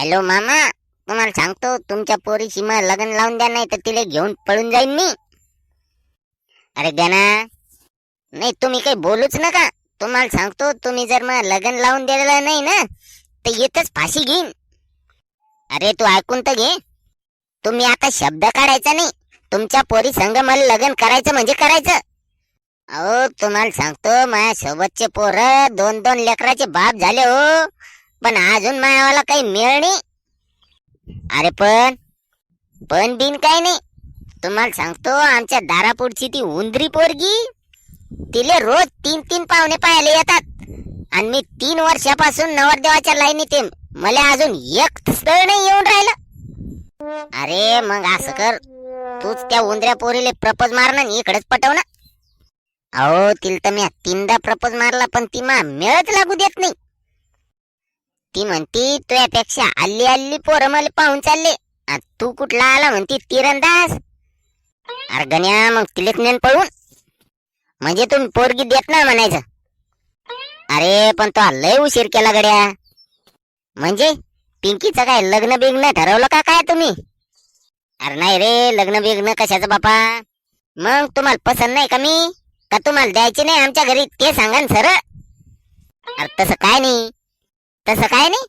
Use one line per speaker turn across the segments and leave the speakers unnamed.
Hello मामा तुम्हाला सांगतो तुमच्या पोरीशी मग लग्न लावून द्या नाही तर तिला घेऊन पळून जाईन मी. अरे द्या ना नाही तुम्ही काही बोलूच नका. तुम्हाला सांगतो तुम्ही जर मग लग्न लावून दिलेलं नाही ना तर येतच फाशी घेईन. अरे तू ऐकून तर घे. तुम्ही आता शब्द काढायचा नाही. तुमच्या पोरी संग मला लग्न करायचं म्हणजे करायचं. अहो तुम्हाला सांगतो माझ्या सोबतचे पोर दोन दोन लेकराचे बाप झाले हो. पण अजून मायावाला काही मिळ नाही. अरे पण पण बिन काय नाही. तुम्हाला सांगतो आमच्या दारापुढची ती उंदरी पोरगी तिले रोज तीन तीन पाहुणे पाहायला येतात. आणि मी तीन वर्षापासून नवरदेवाच्या लाईनीत आहे. मला अजून एक स्थळ नाही येऊन राहिलं. अरे मग असं कर तूच त्या उंदऱ्या पोरीले प्रपोज मार ना इकडेच पटव ना. अहो तिला तर मी तीनदा प्रपोज मारला पण ती मा मिळत लागू देत नाही. ती म्हणती तुझ्यापेक्षा हल्ली हल्ली पोरं मला पाहून चालले. आणि तू कुठला आला म्हणती तिरंदाज. अरे गण्या मग तिलेच नेन पळून. म्हणजे तुम्ही पोरगी देत ना म्हणायचं. अरे पण तो लय उशीर केला गड्या. म्हणजे? पिंकीचं काय लग्न बिग्न ठरवलं का काय तुम्ही? अरे नाही रे लग्न बिग्न कशाचं बापा? मग तुम्हाला पसंत नाही का मी? का तुम्हाला द्यायची नाही आमच्या घरी? ते सांगा ना सर अरे तसं काय नाही. तसं काय नाही.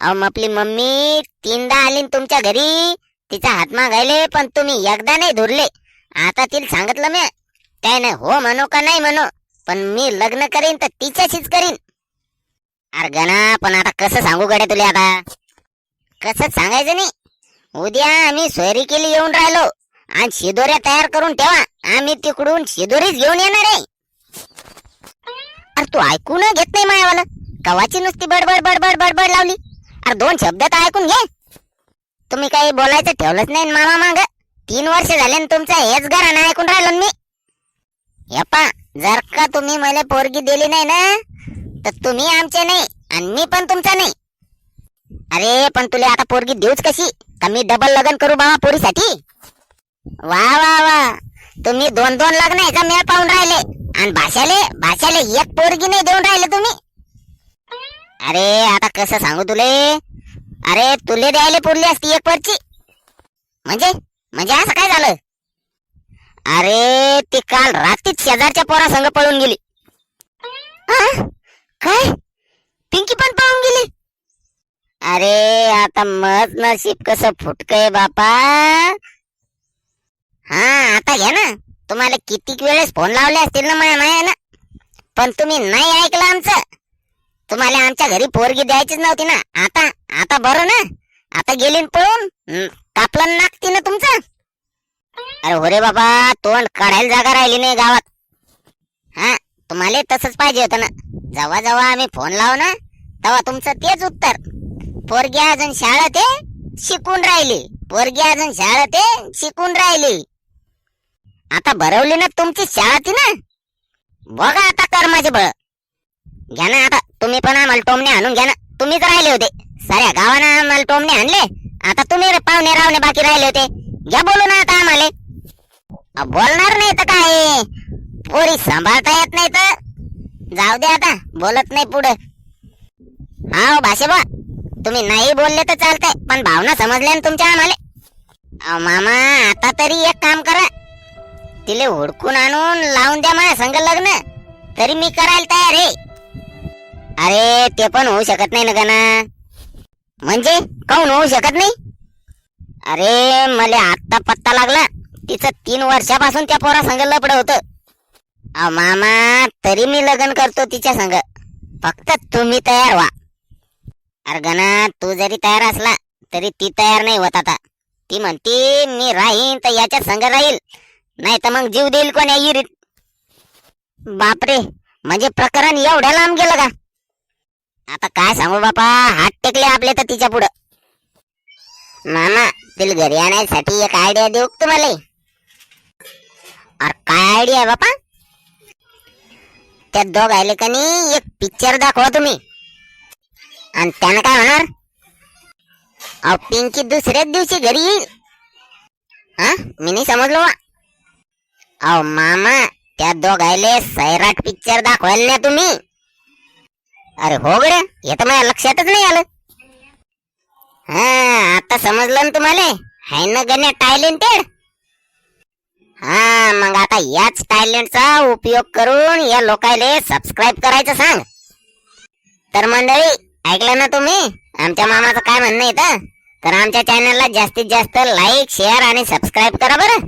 अहो मग आपली मम्मी तीनदा आली तुमच्या घरी तिचा हात मागायले पण तुम्ही एकदा नाही धुरले. आता तिला सांगितलं मी काय नाही हो म्हणू का नाही म्हणू पण मी लग्न करीन तर तिच्याशीच करीन. अरे गणा पण आता कसं सांगू गड्या तुला आता? कसं सांगायचं नाही. उद्या आम्ही सोयरी केली येऊन राहिलो आणि शिदोऱ्या तयार करून ठेवा आम्ही तिकडून शिदोरीच घेऊन येणार आहे. अरे तू ऐकून घेत नाही मायावाला. गव्हाची नुसती बडबड बडबड बडबड लावली. अरे दोन शब्द तर ऐकून घे. तुम्ही काही बोलायचं ठेवलंच नाही मामा माग. तीन वर्ष झाले न तुमचं हेच घरानं ऐकून राहिलो मी. यप्पा जर का तुम्ही मला पोरगी दिली नाही ना तर तुम्ही आमचे नाही आणि मी पण तुमचा नाही. अरे पण तुला आता पोरगी देऊच कशी? का मी डबल लग्न करू बाबा पोरीसाठी? वा वा वा. तुम्ही दोन दोन लग्न याचा मेळ पाहून राहिले. आणि भाषाले भाषाले एक पोरगी नाही देऊन राहिले तुम्ही. अरे आता कसं सांगू तुले? अरे तुले द्यायला पुरली असती एक परची. म्हणजे? म्हणजे असं काय झालं? अरे ती काल रात्रीच शेजारच्या पोरा संघ पळून गेली. काय? पिंकी पण पळून गेली? अरे आता मत नशीब कस फुटकय बापा. हा आता घ्या ना. तुम्हाला कितीक वेळेस फोन लावले असतील ना माया माया ना पण तुम्ही नाही ऐकलं आमचं. तुम्हाला आमच्या घरी पोरगी द्यायचीच नव्हती ना. आता आता बरं ना. आता गेली न पळून. कापलं नागती ना तुमचं. अरे हो रे बाबा तोंड काढायला जागा राहिली नाही गावात. हा तुम्हाला तसंच पाहिजे होतं ना. जेव्हा जेव्हा आम्ही फोन लाव ना तेव्हा तुमचं तेच उत्तर. पोरगी अजून शाळेत ते शिकून राहिली. पोरगी अजून शाळेत ते शिकून राहिली. आता भरवली ना तुमची शाळा ती ना? बघा आता कर्माचे बळ. घ्या ना आता. तुम्ही पण आम्हाला टोमणे आणून घ्या ना. तुम्हीच राहिले होते. साऱ्या गावानं आम्हाला टोमणे आणले. आता तुम्ही पाहुणे रावणे बाकी राहिले होते. घ्या बोलू ना आता आम्हाला. बोलणार नाही तर काय? पोरी सांभाळता येत नाही तर. जाऊ दे आता बोलत नाही पुढे. हा हो, भाषेबा तुम्ही नाही बोलले तर चालतंय पण भावना समजल्या ना तुमच्या आम्हाला. अहो, मामा आता तरी एक काम करा. तिले हुडकून आणून लावून द्या माझ्या संग लग्न. तरी मी करायला तयार आहे. अरे ते पण होऊ शकत नाही ना गाना म्हणजे? काऊन होऊ शकत नाही? अरे मला आत्ता पत्ता लागला. तिचं तीन वर्षापासून त्या पोरा संग लपड होत. मामा तरी मी लग्न करतो तिच्या संग. फक्त तुम्ही तयार व्हा. अरे गणा तू जरी तयार असला तरी ती तयार नाही होत आता. ती म्हणती मी राहीन तर याच्या संग राहील. नाही तर मग जीव देईल कोण्या इरीत. बापरे म्हणजे प्रकरण एवढ्या लांब गेलं का? आता काय सांगू बापा? हात टेकले आपले तर तिच्या पुढं. मामा तिला घरी आणण्यासाठी एक आयडिया देऊ तुम्हाला? अरे काय आयडिया आहे बापा? त्या दोघ आले का नाही एक पिक्चर दाखवा तुम्ही. आणि त्यानं काय होणार? अहो पिंकी दुसऱ्याच दिवशी घरी येईल. हा? मी नाही समजलो बा. अहो मामा त्या दोघायले सैराट पिक्चर दाखवायला ना तुम्ही. अरे हो गड्या हे तर माझ्या लक्षातच नाही आलं. हा आता समजलं ना तुम्हाला? हाय ना गण्या टायलेंटेड हा मग आता याच टॅलेंटचा उपयोग करून या लोकायले सबस्क्राईब करायचं सांग. तर मंडळी ऐकलं ना तुम्ही? आमच्या मामाचं काय म्हणणं येतं तर आमच्या चॅनलला जास्तीत जास्त लाईक शेअर आणि सबस्क्राईब करा बरं.